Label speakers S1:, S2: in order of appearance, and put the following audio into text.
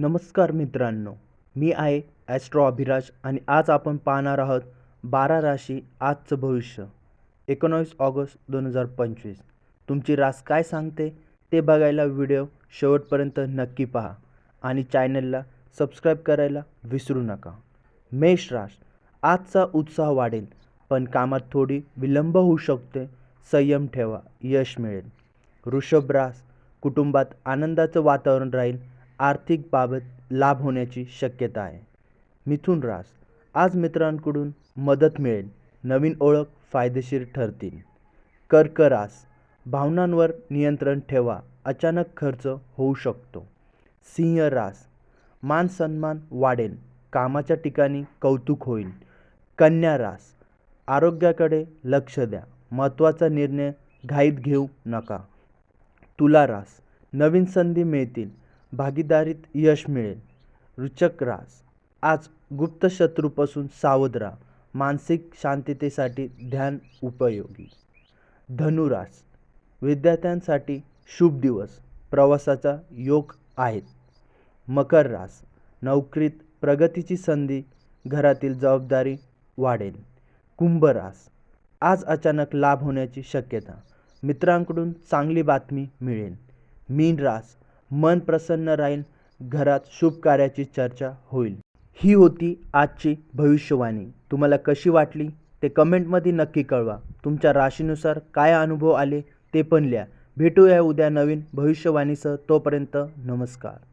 S1: नमस्कार मित्रांनो मी आहे ॲस्ट्रो अभिराज आणि आज आपण पाहणार आहोत बारा राशी आजचं भविष्य एकोणावीस ऑगस्ट दोन हजार पंचवीस. तुमची रास काय सांगते ते बघायला व्हिडिओ शेवटपर्यंत नक्की पहा आणि चॅनलला सबस्क्राईब करायला विसरू नका. मेष रास आजचा उत्साह वाढेल पण कामात थोडी विलंब होऊ शकते संयम ठेवा यश मिळेल. वृषभ रास कुटुंबात आनंदाचं वातावरण राहील आर्थिक बाबत लाभ होण्याची शक्यता आहे. मिथुन रास आज मित्रांकडून मदत मिळेल नवीन ओळख फायदेशीर ठरतील. कर्क रास भावनांवर नियंत्रण ठेवा अचानक खर्च होऊ शकतो. सिंह रास मान सन्मान वाढेल कामाच्या ठिकाणी कौतुक होईल. कन्या रास आरोग्याकडे लक्ष द्या महत्त्वाचा निर्णय घाईत घेऊ नका. तुला रास नवीन संधी मिळतील भागीदारीत यश मिळेल. रुचक रास. आज गुप्त शत्रूपासून सावध राहा. मानसिक शांततेसाठी ध्यान उपयोगी. धनुरास विद्यार्थ्यांसाठी शुभ दिवस. प्रवासाचा योग आहेत. मकर रास. नोकरीत प्रगतीची संधी घरातील जबाबदारी वाढेल. कुंभ रास. आज अचानक लाभ होण्याची शक्यता. मित्रांकडून चांगली बातमी मिळेल. मीन रास. मन प्रसन्न राहील घरात शुभ कार्याची चर्चा होईल. ही होती आजची भविष्यवाणी. तुम्हाला कशी वाटली ते कमेंटमध्ये नक्की कळवा. तुमच्या राशीनुसार काय अनुभव आले ते पण लिहा. भेटूया उद्या नवीन भविष्यवाणीसह. तोपर्यंत नमस्कार.